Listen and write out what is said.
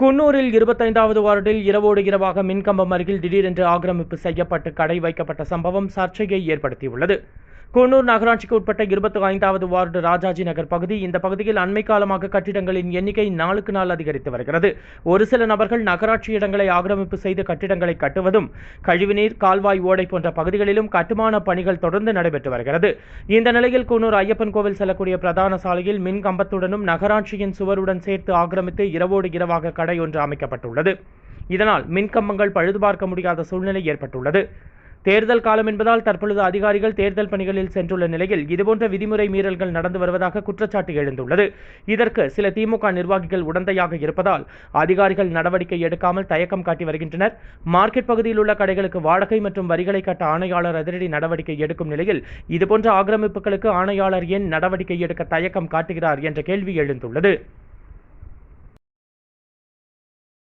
குன்னூரில் இருபத்தைந்தாவது வார்டில் இரவோடு இரவாக மின்கம்பம் அருகில் திடீரென்று ஆக்கிரமிப்பு செய்யப்பட்டு கடை வைக்கப்பட்ட சம்பவம் சர்ச்சையை ஏற்படுத்தியுள்ளது. கூனூர் நகராட்சிக்கு உட்பட்ட இருபத்தி ஐந்தாவது வார்டு ராஜாஜி நகர் பகுதி. இந்த பகுதியில் அண்மை காலமாக கட்டிடங்களின் எண்ணிக்கை நாளுக்கு நாள் அதிகரித்து வருகிறது. ஒரு சில நபர்கள் நகராட்சி இடங்களை ஆக்கிரமிப்பு செய்து கட்டிடங்களை கட்டுவதும் கழிவுநீர் கால்வாய் ஓடை போன்ற பகுதிகளிலும் கட்டுமான பணிகள் தொடர்ந்து நடைபெற்று வருகிறது. இந்த நிலையில் கூனூர் ஐயப்பன் கோவில் செல்லக்கூடிய பிரதான சாலையில் மின் கம்பத்துடனும் நகராட்சியின் சுவருடன் சேர்த்து ஆக்கிரமித்து இரவோடு இரவாக கடை ஒன்று அமைக்கப்பட்டுள்ளது. இதனால் மின்கம்பங்கள் பழுது பார்க்க முடியாத சூழ்நிலை ஏற்பட்டுள்ளது. தேர்தல் காலம் என்பதால் தற்பொழுது அதிகாரிகள் தேர்தல் பணிகளில் சென்றுள்ள நிலையில் இதுபோன்ற விதிமுறை மீறல்கள் நடந்து வருவதாக குற்றச்சாட்டு எழுந்துள்ளது. இதற்கு சில திமுக நிர்வாகிகள் உடந்தையாக இருப்பதால் அதிகாரிகள் நடவடிக்கை எடுக்காமல் தயக்கம் காட்டி வருகின்றனர். மார்க்கெட் பகுதியில் உள்ள கடைகளுக்கு வாடகை மற்றும் வரிகளை கட்ட ஆணையாளர் அதிரடி நடவடிக்கை எடுக்கும் நிலையில் இதுபோன்ற ஆக்கிரமிப்புகளுக்கு ஆணையாளர் ஏன் நடவடிக்கை எடுக்க தயக்கம் காட்டுகிறார் என்ற கேள்வி எழுந்துள்ளது.